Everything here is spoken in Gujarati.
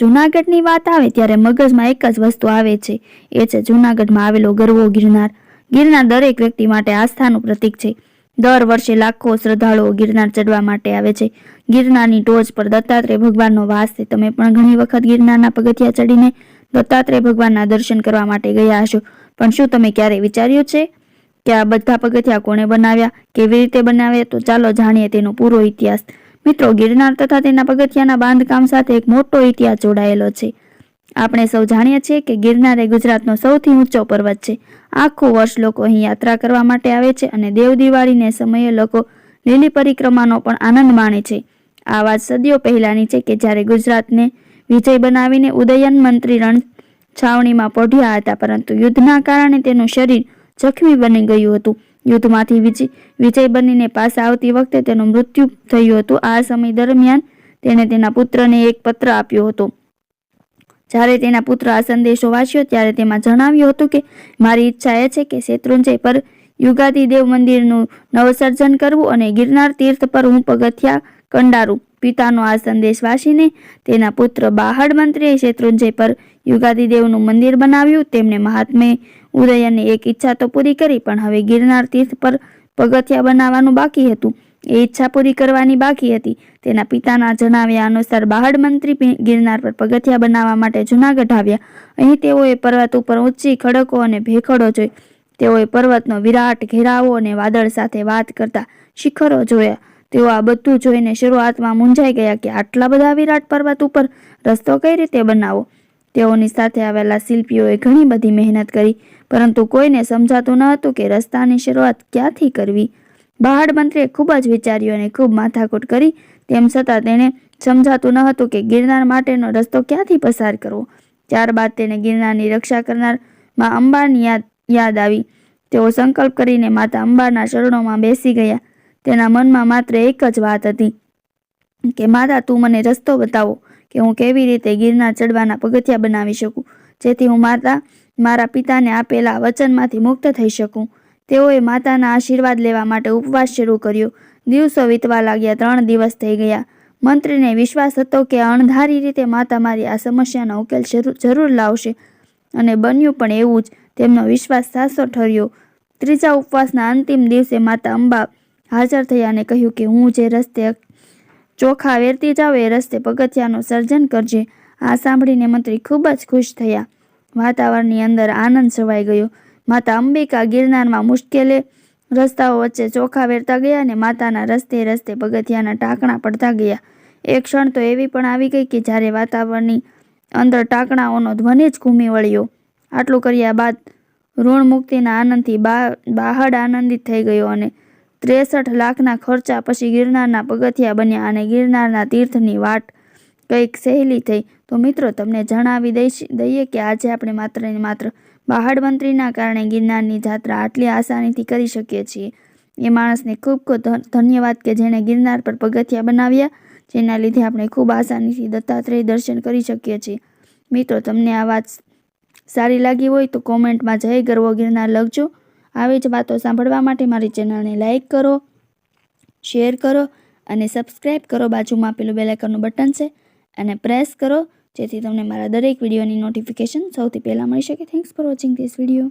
જૂનાગઢની વાત આવે ત્યારે મગજમાં એક જ વસ્તુ આવે છે. એ છે જૂનાગઢમાં આવેલો ગરવો ગિરનાર. ગિરનાર દરેક વ્યક્તિ માટે આસ્થાનું પ્રતીક છે. દર વર્ષે લાખો શ્રદ્ધાળુઓ ગિરનાર ચડવા માટે આવે છે. ગિરનારની ટોચ પર દત્તાત્રેય ભગવાનનો વાસ છે. તમે પણ ઘણી વખત ગિરનારના પગથિયા ચડીને દત્તાત્રેય ભગવાનના દર્શન કરવા માટે ગયા હશો. પણ શું તમે ક્યારે વિચાર્યું છે કે આ બધા પગથિયા કોણે બનાવ્યા? કેવી રીતે બનાવ્યા? તો ચાલો જાણીએ તેનો પૂરો ઇતિહાસ. મિત્રો ગિરનાર તથા તેના પગથિયાના બાંધકામ સાથે એક મોટો ઇતિહાસ જોડાયેલો છે. આપણે સૌ જાણીએ છીએ કે ગિરનાર એ ગુજરાતનો સૌથી ઊંચો પર્વત છે. આખું વર્ષ લોકો અહીં યાત્રા કરવા માટે આવે છે અને દેવ દિવાળીને સમયે લોકો લીલી પરિક્રમાનો પણ આનંદ માણે છે. આ વાત સદીઓ પહેલાની છે કે જ્યારે ગુજરાતને વિજય બનાવીને ઉદયન મંત્રી રણ છાવણીમાં પોઢ્યા હતા, પરંતુ યુદ્ધના કારણે તેનું શરીર જખમી બની ગયું હતું. યુદ્ધમાંથી વિજય બનીને પાછા આવતી વખતે તેનું મૃત્યુ થયું હતું. આ સમય દરમિયાન તેણે તેના પુત્રને એક પત્ર આપ્યો હતો. જ્યારે તેના પુત્ર આ સંદેશો વાંચ્યો, ત્યારે તેમાં જણાવ્યું હતું કે, મારી ઈચ્છા એ છે કે શેત્રુંજય પર યુગાદી દેવ મંદિરનું નવસર્જન કરવું અને ગિરનાર તીર્થ પર હું પગથિયા કંડારું. પિતાનો આ સંદેશ વાંચીને તેના પુત્ર બાહડ મંત્રીએ શેત્રુંજય પર યુગાદી દેવનું મંદિર બનાવ્યું. તેમણે મહાત્મે ઉદયનની એક ઈચ્છા તો પૂરી કરી, પણ હવે ગિરનાર તીર્થ પર પગથિયા બનાવવાનું બાકી હતું. એ ઈચ્છા પૂરી કરવાની બાકી હતી. તેના પિતાના જણાવ્યા અનુસાર બહાડ મંત્રી ગિરનાર પર પગથિયા બનાવવા માટે જૂનાગઢ આવ્યા. અહીં તેઓએ પર્વત ઉપર ઊંચી ખડકો અને ભેખડો જોઈ. તેઓએ પર્વતનો વિરાટ ઘેરાવો અને વાદળ સાથે વાત કરતા શિખરો જોયા. તેઓ આ બધું જોઈને શરૂઆતમાં મૂંઝાઈ ગયા કે આટલા બધા વિરાટ પર્વત ઉપર રસ્તો કઈ રીતે બનાવો? તેઓની સાથે આવેલા શિલ્પીઓએ ઘણી બધી મહેનત કરી, પરંતુ કોઈને સમજાતું ન હતું કે રસ્તાની શરૂઆત ક્યાંથી કરવી. બહાડ મંત્રીએ ખૂબ જ વિચાર્યું અને ખૂબ માથાકૂટ કરી, તેમ છતાં તેણે સમજાતું ન હતું કે ગિરનાર માટેનો રસ્તો ક્યાંથી પસાર કરવો. ત્યારબાદ તેને ગિરનારની રક્ષા કરનારમાં અંબાની યાદ યાદ આવી. તેઓ સંકલ્પ કરીને માતા અંબાના શરણોમાં બેસી ગયા. તેના મનમાં માત્ર એક જ વાત હતી કે, માતા, તું મને રસ્તો બતાવો. કે હું કેવી રીતે ગિરનાર ચડવાના પગથિયા બનાવી શકું? જેથી હું માતા, મારા પિતાને આપેલા વચનમાંથી મુક્ત થઈ શકું. તેઓએ માતાના આશીર્વાદ લેવા માટે ઉપવાસ શરૂ કર્યો. દિવસો વીતવા લાગ્યા, ત્રણ દિવસ થઈ ગયા. મંત્રીને વિશ્વાસ હતો કે અણધારી રીતે માતા મારી આ સમસ્યાનો ઉકેલ જરૂર લાવશે. અને બન્યું પણ એવું જ તેમનો વિશ્વાસ સાસો ઠર્યો. ત્રીજા ઉપવાસના અંતિમ દિવસે માતા અંબા હાજર થયા અને કહ્યું કે હું જે રસ્તે ચોખા વેરતી જાઉં એ રસ્તે પગથિયાનું સર્જન કરજે. આ સાંભળીને મંત્રી ખૂબ જ ખુશ થયા. વાતાવરણની અંદર આનંદ છવાઈ ગયો. માતા અંબિકા ગિરનારમાં મુશ્કેલે રસ્તાઓ વચ્ચે ચોખા વેરતા ગયા અને માતાના રસ્તે રસ્તે પગથિયાના ટાંકણા પડતા ગયા. એક ક્ષણ તો એવી પણ આવી ગઈ કે જ્યારે વાતાવરણની અંદર ટાંકણાઓનો ધ્વનિ જ ઘૂમી વળ્યો. આટલું કર્યા બાદ ઋણ મુક્તિના આનંદથી બા, બાહડ આનંદિત થઈ ગયો અને ત્રેસઠ લાખના ખર્ચા પછી ગિરનારના પગથિયા બન્યા અને ગિરનારના તીર્થની વાટ કંઈક સહેલી થઈ. તો મિત્રો, તમને જણાવી દઈશ, દઈએ કે આજે આપણે માત્ર ને માત્ર બહાડ મંત્રીના કારણે ગિરનારની જાત્રા આટલી આસાનીથી કરી શકીએ છીએ. એ માણસને ખૂબ ખૂબ ધન- ધન્યવાદ કે જેણે ગિરનાર પર પગથિયા બનાવ્યા, જેના લીધે આપણે ખૂબ આસાનીથી દત્તાત્રેય દર્શન કરી શકીએ છીએ. મિત્રો, તમને આ વાત સારી લાગી હોય તો કોમેન્ટમાં જય ગરવો, ગિરનાર લખજો. આવી જ વાતો સાંભળવા માટે મારી ચેનલને લાઇક કરો, શેર કરો અને સબસ્ક્રાઈબ કરો. બાજુમાં આપેલું બેલાઇકનનું બટન છે અને પ્રેસ કરો, જેથી તમને મારા દરેક વિડીયોની નોટિફિકેશન સૌથી પહેલાં મળી શકે. Thanks for watching this video